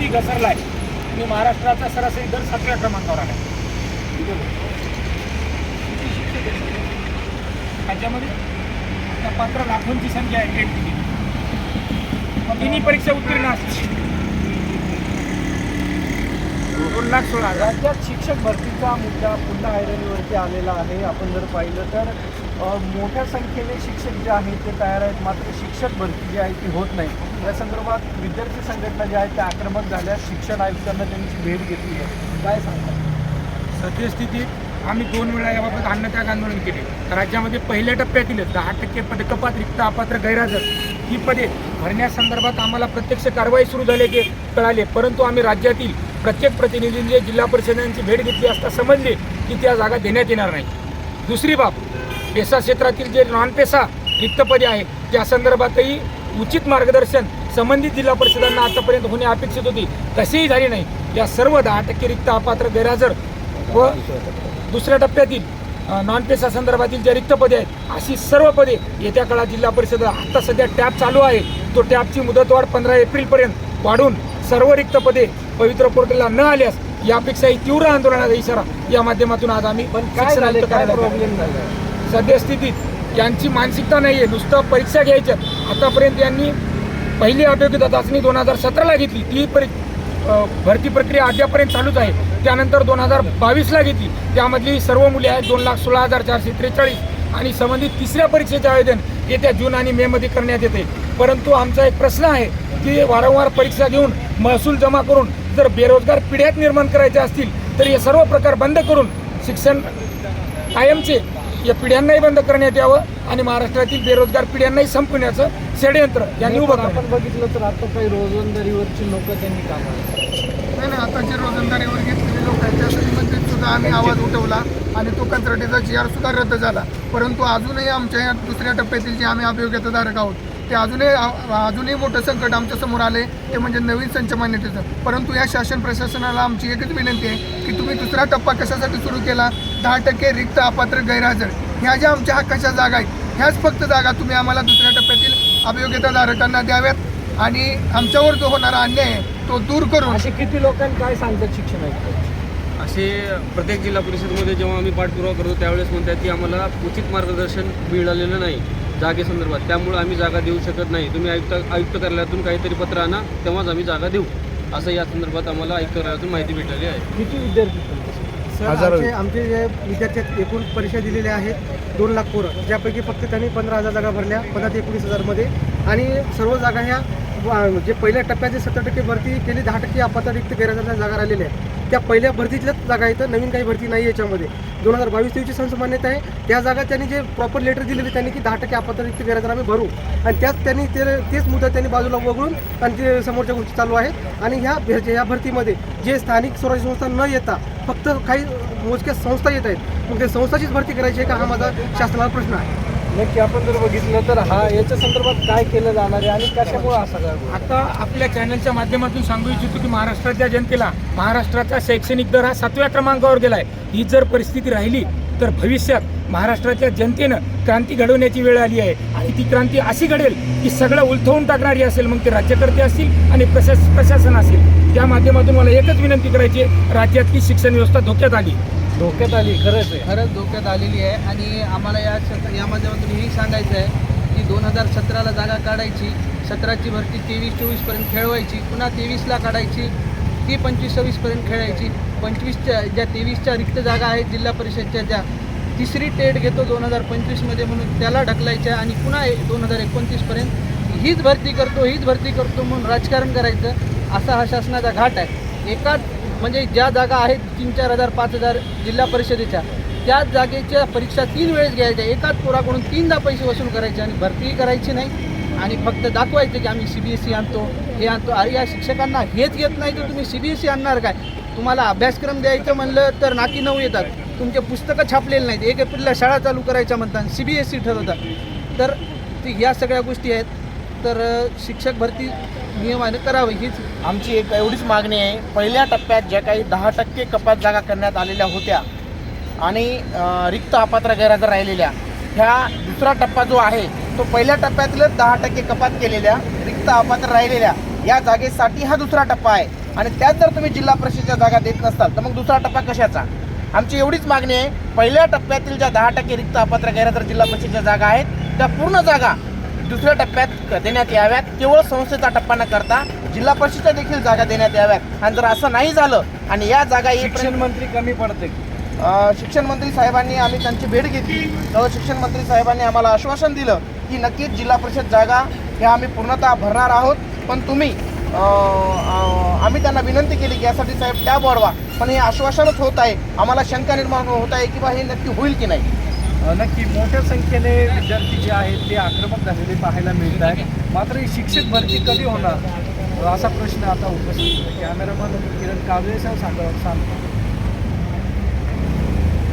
किती घसरला आहे आणि महाराष्ट्राचा सरासरी दर सातव्या क्रमांकावर आला आहे. राज्यामध्ये त्या पात्र लाखोंची संख्या आहे तिन्ही तिन्ही परीक्षा उत्तीर्ण असते दोन लाख सोळा हजार. राज्यात शिक्षक भरतीचा मुद्दा पुन्हा ऐरणीवरती आलेला आहे. आपण जर पाहिलं तर मोठ्या संख्येने शिक्षक जे आहेत ते तयार आहेत. मात्र शिक्षक भरती जी आहे ती होत नाही. या संदर्भात विद्यार्थी संघटना ज्या आहेत त्या आक्रमक झाल्या. शिक्षण आयुक्तांना त्यांची भेट घेतली आहे. काय सांगतात सद्यस्थितीत आम्ही दोन वेळा याबाबत अन्नत्याग आंदोलन केले. राज्यामध्ये पहिल्या टप्प्यातीलच दहा टक्के पद कपात रिक्त अपात्र गैरहजर. ही पदे भरण्यासंदर्भात आम्हाला प्रत्यक्ष कारवाई सुरू झाल्याचे कळाले. परंतु आम्ही राज्यातील प्रत्येक प्रतिनिधींनी जिल्हा परिषदांची भेट घेतली असता समजले की त्या जागा देण्यात येणार नाही. दुसरी बाब पेसा क्षेत्रातील जे नॉन पेसा रिक्त पदे आहे त्या संदर्भातही उचित मार्गदर्शन संबंधित जिल्हा परिषदांना आतापर्यंत होणे अपेक्षित होती. तसेही झाले नाही. या सर्व दहा टक्के रिक्त अपात्र गैरहजर व दुसऱ्या टप्प्यातील नॉन पेसा संदर्भातील जे रिक्त पदे आहेत अशी सर्व पदे येत्या काळात जिल्हा परिषद आता सध्या टॅप चालू आहे. तो टॅपची मुदतवाढ पंधरा एप्रिलपर्यंत वाढून सर्व रिक्त पदे पवित्र पोर्टलला न आल्यास यापेक्षाही तीव्र आंदोलनाचा इशारा या माध्यमातून आज आम्ही पण काय प्रॉब्लेम झाला सद्यस्थितीत यांची मानसिकता नाही आहे नुसतं परीक्षा घ्यायच्या. आतापर्यंत यांनी पहिली औद्योगिक चाचणी दोन हजार सतराला घेतली. ती परी भरती प्रक्रिया अद्यापर्यंत चालूच आहे. त्यानंतर दोन हजार बावीसला घेतली. त्यामधली सर्व मुले आहेत. दोन लाख सोळा हजार चारशे त्रेचाळीस आणि संबंधित तिसऱ्या परीक्षेचे आयोजन येत्या जून आणि मेमध्ये करण्यात येते. परंतु आमचा एक प्रश्न आहे की वारंवार परीक्षा घेऊन महसूल जमा करून जर बेरोजगार पिढ्यात निर्माण करायचे असतील तर हे सर्व प्रकार बंद करून शिक्षण कायमचे या पिढ्यांनाही बंद करण्यात यावं आणि महाराष्ट्रातील बेरोजगार पिढ्यांनाही संपवण्याचं षडयंत्र यांनी उभं आपण बघितलं तर आता काही रोजंदारीवरची लोक त्यांनी काम नाही नाही आता जे रोजंदारीवर घेतलेले लोक आहेत त्या संबंधित सुद्धा आम्ही आवाज उठवला आणि तो कंत्राटीचा जी आर सुद्धा रद्द झाला. परंतु अजूनही आमच्या या दुसऱ्या टप्प्यातील जे आम्ही अभियोग्यताधारक आहोत ते अजूनही अजूनही मोठं संकट आमच्यासमोर आले ते म्हणजे नवीन संच मान्यतेचं. परंतु या शासन प्रशासनाला आमची एकच विनंती आहे की तुम्ही दुसरा टप्पा कशासाठी सुरू केला? दहा टक्के रिक्त अपात्र गैरहजर. ह्या ज्या आमच्या हक्काच्या जागा आहेत ह्याच फक्त जागा तुम्ही आम्हाला दुसऱ्या टप्प्यातील अभियोग्यताधारकांना द्याव्यात आणि आमच्यावर जो होणारा अन्याय आहे तो दूर करून असे किती लोकांनी काय सांगतात शिक्षण आयुक्त असे प्रत्येक जिल्हा परिषदमध्ये जेव्हा आम्ही पाठपुरावा करतो त्यावेळेस म्हणतात की आम्हाला उचित मार्गदर्शन मिळालेलं नाही जागेसंदर्भात. त्यामुळे आम्ही जागा देऊ शकत नाही. तुम्ही आयुक्त आयुक्त कार्यालयातून काहीतरी पत्र आणा तेव्हाच आम्ही जागा देऊ. असं या संदर्भात आम्हाला आयुक्त कार्यालयातून माहिती भेटलेली आहे. किती विद्यार्थी सर आमचे आमचे जे विद्यार्थी आहेत, एकूण परीक्षा दिलेल्या आहेत दोन लाख पोरं. ज्यापैकी फक्त त्यांनी पंधरा हजार जागा भरल्या पंधरा ते एकोणीस हजारमध्ये. आणि सर्व जागा ह्या जे पहिल्या टप्प्यात जे सत्तर टक्के भरती केली दहा टक्के रिक्त गैरहजर जागा राहिलेल्या आहेत. त्या पहिल्या भरतीतल्याच जागा आहेत नवीन काही भरती नाही याच्यामध्ये. दोन हजार बावीस तेवीसची संच मान्यता आहे. त्या जागा त्यांनी जे प्रॉपर लेटर दिलेले त्यांनी की दहा टक्के अपात्र रिक्त आम्ही भरू. आणि त्याच त्यांनी ते तेच मुद्दा त्यांनी बाजूला वगळून आणि ते समोरच्या गोष्टी चालू आहेत. आणि ह्या ह्या भरतीमध्ये जे स्थानिक स्वराज्य संस्था न येता फक्त काही मोजक्या संस्था येत आहेत. मग ते संस्थाचीच भरती करायची आहे का? हा माझा शासनाला प्रश्न आहे. नक्की आपण जर बघितलं तर हा याच्या संदर्भात काय केलं जाणार आहे आणि कशामुळे असा आता आपल्या चॅनलच्या माध्यमातून सांगू इच्छितो की महाराष्ट्राच्या जनतेला महाराष्ट्राचा शैक्षणिक दर हा सातव्या क्रमांकावर गेलाय ही जर परिस्थिती राहिली तर भविष्यात महाराष्ट्राच्या जनतेनं क्रांती घडवण्याची वेळ आली आहे. आणि ती क्रांती अशी घडेल की सगळं उलथवून टाकणारी असेल मग ते राज्यकर्ते असतील आणि प्रशास प्रशासन असेल. त्या माध्यमातून मला एकच विनंती करायची आहे, राज्यातली शिक्षण व्यवस्था धोक्यात आली. धोक्यात आली खरंच आहे. खरंच धोक्यात आलेली आहे. आणि आम्हाला या क्षेत्र या माध्यमातून हेही सांगायचं आहे की दोन हजार सतराला जागा काढायची सतराची भरती तेवीस चोवीसपर्यंत खेळवायची पुन्हा तेवीसला काढायची ती पंचवीस सव्वीसपर्यंत खेळायची. पंचवीसच्या ज्या तेवीसच्या रिक्त जागा आहेत जिल्हा परिषदच्या ज्या तिसरी टेट घेतो दोन हजार पंचवीसमध्ये म्हणून त्याला ढकलायच्या आणि पुन्हा दोन हजार एकोणतीसपर्यंत हीच भरती करतो हीच भरती करतो म्हणून राजकारण करायचं असा हा शासनाचा घाट आहे. एकाच म्हणजे ज्या जागा आहेत तीन चार हजार पाच हजार जिल्हा परिषदेच्या त्या जागेच्या परीक्षा तीन वेळेस घ्यायच्या. एकाच पोराकडून तीनदा पैसे वसूल करायचे आणि भरतीही करायची नाही. आणि फक्त दाखवायचं की आम्ही सी बी एस ई आणतो हे आणतो. अरे या शिक्षकांना हेच येत नाही तर तुम्ही सी बी एस ई आणणार काय? तुम्हाला अभ्यासक्रम द्यायचं म्हणलं तर नाकी नऊ येतात. तुमचे पुस्तकं छापलेले नाहीत. एक एप्रिलला शाळा चालू करायच्या म्हणतात सी बी एस ई ठरवतात. तर ती ह्या सगळ्या गोष्टी आहेत. तर शिक्षक भरती नियमाने करावी हीच आमची एक एवढीच मागणी आहे. पहिल्या टप्प्यात ज्या काही दहा टक्के कपात जागा करण्यात आलेल्या होत्या आणि रिक्त अपात्र गैरहजर राहिलेल्या ह्या दुसरा टप्पा जो आहे तो पहिल्या टप्प्यातीलच दहा टक्के कपात केलेल्या रिक्त अपात्र राहिलेल्या या जागेसाठी हा दुसरा टप्पा आहे. आणि त्यात जर तुम्ही जिल्हा परिषदेच्या जागा देत नसताल तर मग दुसरा टप्पा कशाचा? आमची एवढीच मागणी आहे पहिल्या टप्प्यातील ज्या दहा टक्के रिक्त अपात्र गैरहजर जिल्हा परिषदेच्या जागा आहेत त्या पूर्ण जागा दुसऱ्या टप्प्यात देण्यात याव्यात. केवळ संस्थेचा टप्पा न करता जिल्हा परिषदेच्या देखील जागा देण्यात याव्यात. आणि जर असं नाही झालं आणि या जागा शिक्षण मंत्री कमी पडते. शिक्षण मंत्री साहेबांनी आम्ही त्यांची भेट घेतली. तेव्हा शिक्षण मंत्री साहेबांनी आम्हाला आश्वासन दिलं की नक्कीच जिल्हा परिषद जागा ह्या आम्ही पूर्णतः भरणार आहोत. पण तुम्ही आम्ही त्यांना विनंती केली की यासाठी साहेब टॅब वाढवा. पण हे आश्वासनच होत आहे. आम्हाला शंका निर्माण होत आहे की बा हे नक्की होईल की नाही. नक्की मोठ्या संख्येने विद्यार्थी जे आहेत ते आक्रमक झालेले पाहायला मिळत आहेत. मात्र ही शिक्षक भरती कधी होणार? असा प्रश्न आता उपस्थित कॅमेरामन किरण कावळेसह सांग सांगतो